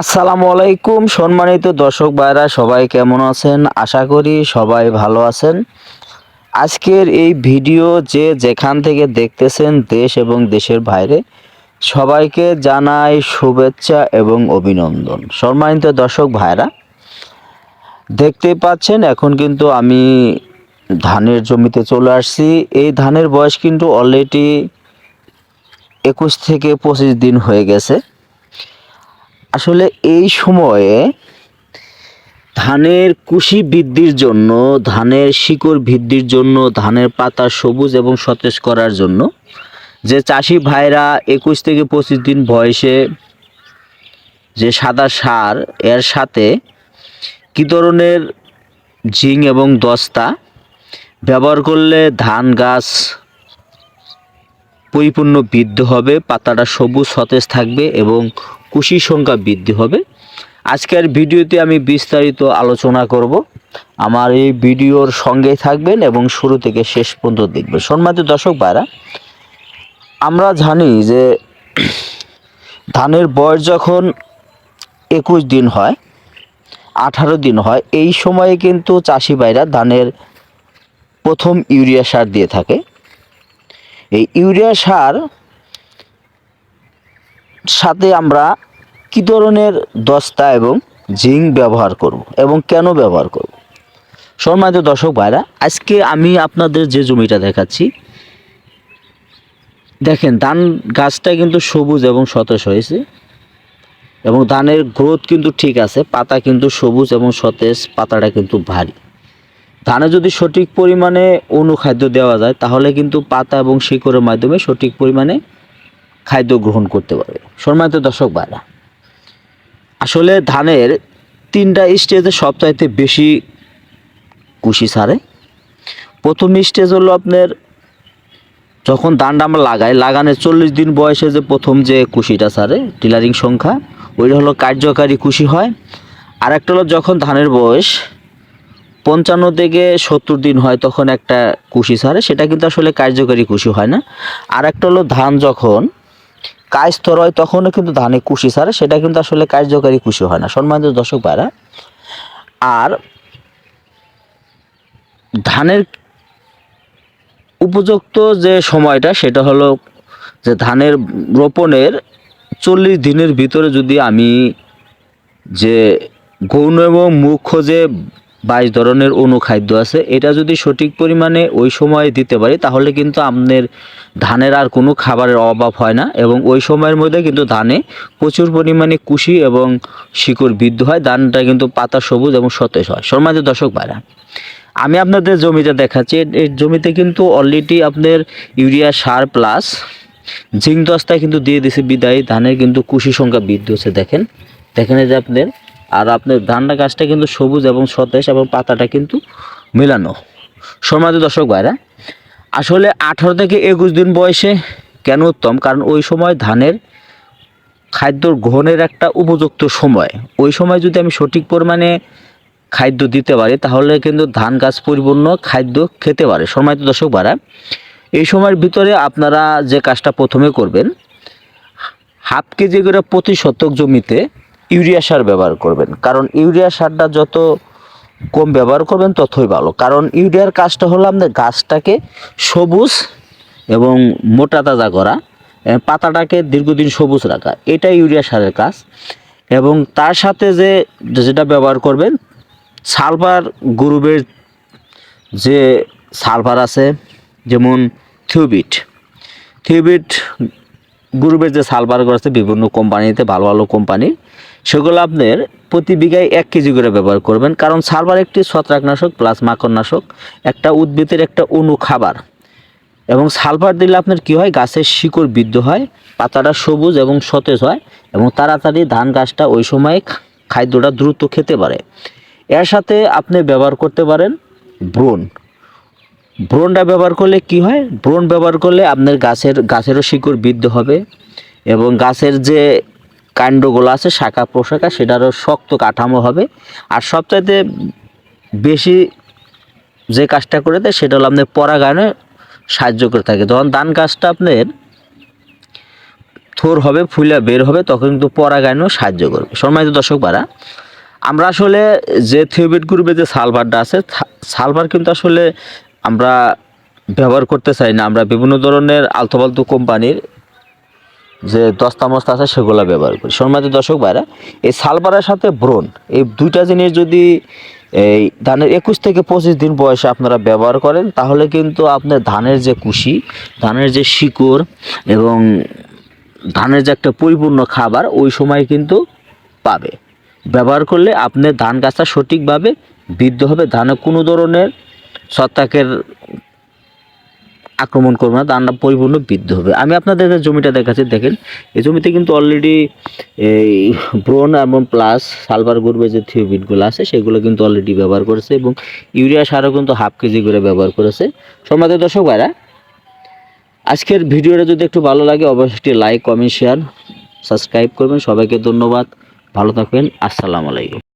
আসসালামু আলাইকুম, সম্মানিত দর্শক ভাইরা, সবাই কেমন আছেন? আশা করি সবাই ভালো আছেন। আজকের এই ভিডিও যে যেখান থেকে দেখতেছেন দেশ এবং দেশের বাইরে, সবাইকে জানাই শুভেচ্ছা এবং অভিনন্দন। সম্মানিত দর্শক ভাইরা দেখতেই পাচ্ছেন, এখন কিন্তু আমি ধানের জমিতে চলে আসছি। এই ধানের বয়স কিন্তু অলরেডি একুশ থেকে পঁচিশ দিন হয়ে গেছে। আসলে এই সময়ে ধানের কুশি বৃদ্ধির জন্য, ধানের শিকড় বৃদ্ধির জন্য, ধানের পাতা সবুজ এবং সতেজ করার জন্য যে চাষি ভাইরা একুশ থেকে পঁচিশ দিন বয়সে যে সাদা সার, এর সাথে কী ধরনের ঝিং এবং দস্তা ব্যবহার করলে ধান গাছ পরিপূর্ণ বৃদ্ধি হবে, পাতাটা সবুজ, সতেজ থাকবে এবং কুশি সংখ্যা বৃদ্ধি হবে। আজকের ভিডিওতে আমি বিস্তারিত আলোচনা করব। আমার এই ভিডিওর সঙ্গেই থাকবেন এবং শুরু থেকে শেষ পর্যন্ত দেখবেন। সম্মানিত দর্শক ভাইরা, আমরা জানি যে ধানের বয়স যখন একুশ দিন হয়, আঠারো দিন হয়, এই সময়ে কিন্তু চাষি ভাইরা ধানের প্রথম ইউরিয়া সার দিয়ে থাকে। এই ইউরিয়া সার সাথে আমরা কি ধরনের দস্তা এবং জিঙ্ক ব্যবহার করব এবং কেন ব্যবহার করব? সম্মানিত দর্শক ভাইরা, আজকে আমি আপনাদের যে জমিটা দেখাচ্ছি, দেখেন ধান গাছটা কিন্তু সবুজ এবং সতেজ হয়েছে এবং ধানের গ্রোথ কিন্তু ঠিক আছে, পাতা কিন্তু সবুজ এবং সতেজ, পাতাটা কিন্তু ভারী। ধানে যদি সঠিক পরিমাণে অনুখাদ্য দেওয়া যায়, তাহলে কিন্তু পাতা এবং শিকড়ের মাধ্যমে সঠিক পরিমাণে খাদ্য গ্রহণ করতে পারবে। সম্মানিত দর্শক ভাইরা, আসলে ধানের তিনটা স্টেজে সবচাইতে বেশি কুশি ছাড়ে প্রথম স্টেজ হলো আপনার, যখন ধানটা আমরা লাগাই লাগানোর চল্লিশ দিন বয়সে যে প্রথম যে কুশিটা ছাড়ে টিলারিং সংখ্যা, ওইটা হলো কার্যকারী কুশি হয়। আর একটা হলো যখন ধানের বয়স পঞ্চান্ন থেকে সত্তর দিন হয় তখন একটা কুশি ছাড়ে, সেটা কিন্তু আসলে কার্যকারী কুশি হয় না। আর একটা হলো ধান যখন কায়স্তর হয়, তখনও কিন্তু ধানে কুশি ছাড়ে, সেটা কিন্তু আসলে কার্যকারী কুশি হয় না। সম্মানিত দর্শক ভাইরা, আর ধানের উপযুক্ত যে সময়টা, সেটা হলো যে ধানের রোপণের চল্লিশ দিনের ভিতরে যদি আমি যে গৌণ এবং মুখ্য যে বাইশ ধরনের অনুখাদ্য আছে। এটা যদি সঠিক পরিমাণে ওই সময়ে দিতে পারি, তাহলে কিন্তু আপনার ধানের আর কোনো খাবারের অভাব হয় না এবং ওই সময়ের মধ্যে কিন্তু ধানে প্রচুর পরিমাণে কুশি এবং শিকড় বৃদ্ধি হয়। ধানটা কিন্তু পাতা সবুজ এবং সতেজ হয়। সম্মানিত দর্শক ভাইরা, আমি আপনাদের জমিতে দেখাচ্ছি। এ- এই জমিতে কিন্তু অলরেডি আপনার ইউরিয়া সার প্লাস জিঙ্ক দস্তা কিন্তু দিয়ে দিছে বিদায়। ধানের কিন্তু কুশি সংখ্যা বৃদ্ধি হচ্ছে, দেখেন। দেখেন যে আপনার আর আপনার ধানটা গাছটা কিন্তু সবুজ এবং সতেজ এবং পাতাটা কিন্তু মেলানো। সমাজ দর্শক ভাইরা, আসলে আঠারো থেকে একুশ দিন বয়সে কেন উত্তম? কারণ ওই সময় ধানের খাদ্য গ্রহণের একটা উপযুক্ত সময়। ওই সময় যদি আমি সঠিক পরিমাণে খাদ্য দিতে পারি, তাহলে কিন্তু ধান গাছ পরিপূর্ণ খাদ্য খেতে পারে। সময় দর্শক ভাড়া এই সময়ের ভিতরে আপনারা যে কাজটা প্রথমে করবেন, হাফ কেজি করে প্রতি শতক জমিতে ইউরিয়া সার ব্যবহার করবেন। কারণ ইউরিয়া সারটা যত কম ব্যবহার করবেন, ততই ভালো। কারণ ইউরিয়ার কাজটা হলো আপনার গাছটাকে সবুজ এবং মোটা তাজা করা পাতাটাকে দীর্ঘদিন সবুজ রাখা। এটা ইউরিয়া সারের কাজ। এবং তার সাথে যে যেটা ব্যবহার করবেন, সালফার গ্রুপের যে সালফার আছে, যেমন থিউবিট। থিউবিট গ্রুপের যে সালফারগুলো আছে, বিভিন্ন কোম্পানিতে, ভালো ভালো কোম্পানির। সেগুলো আপনার প্রতি বিঘায় এক কেজি করে ব্যবহার করবেন। কারণ সালফার একটি ছত্রাকনাশক প্লাস মাকড়নাশক, একটা উদ্ভিদের একটা অনু খাবার। এবং সালফার দিলে আপনার কি হয়? গাছের শিকড় বৃদ্ধি হয়, পাতাটা সবুজ এবং সতেজ হয় এবং তাড়াতাড়ি ধান গাছটা ওই সময় খাদ্যটা দ্রুত খেতে পারে। এর সাথে আপনি ব্যবহার করতে পারেন ব্রোন ব্রোনটা ব্যবহার করলে কি হয়? ব্রোন ব্যবহার করলে আপনার গাছের গাছেরও শিকড় বৃদ্ধি হবে এবং গাছের যে কাণ্ডগুলো আছে, শাখা প্রশাখা, সেটারও শক্ত কাঠামো হবে। আর সবচাইতে বেশি যে কাজটা করে দেয়, সেটা হলো আপনার পরাগায়নে সাহায্য করে থাকে। যখন ধান গাছটা আপনার থোর হবে, ফুলা বের হবে, তখন কিন্তু পরাগায়নও সাহায্য করবে। সম্মানিত দর্শক বারা আমরা আসলে যে থিওবিট গ্রুপে যে সালভারটা আছে সালভার কিন্তু আসলে আমরা ব্যবহার করতে চাই না। আমরা বিভিন্ন ধরনের আলতোপালতু কোম্পানির যে দস্তা মস্তা আছে সেগুলো ব্যবহার করি। সম্মানিত দর্শক ভাইরা, এই সালবারের সাথে ব্রণ, এই দুইটা জিনিস যদি এই ধানের একুশ থেকে পঁচিশ দিন বয়সে আপনারা ব্যবহার করেন, তাহলে কিন্তু আপনার ধানের যে কুশি, ধানের যে শিকড় এবং ধানের যে একটা পরিপূর্ণ খাবার, ওই সময় কিন্তু পাবে। ব্যবহার করলে আপনার ধান গাছটা সঠিকভাবে বৃদ্ধ হবে, ধানে কোনো ধরনের ছত্রাকের আক্রমণ করবে না, ধানটা পরিপূর্ণ বৃদ্ধি হবে। আমি আপনাদের জমিটা দেখাচ্ছি, দেখেন, এই জমিতে কিন্তু অলরেডি এই ব্রোন এবং প্লাস সালভার গ্রুপের যে থিওবিটগুলো আছে, সেগুলো কিন্তু অলরেডি ব্যবহার করেছে এবং ইউরিয়া সারও কিন্তু হাফ কেজি করে ব্যবহার করেছে। সম্মানিত দর্শক ভাইরা, আজকের ভিডিওটা যদি একটু ভালো লাগে, অবশ্যই লাইক কমেন্ট শেয়ার সাবস্ক্রাইব করবেন। সবাইকে ধন্যবাদ। ভালো থাকবেন। আসসালামু আলাইকুম।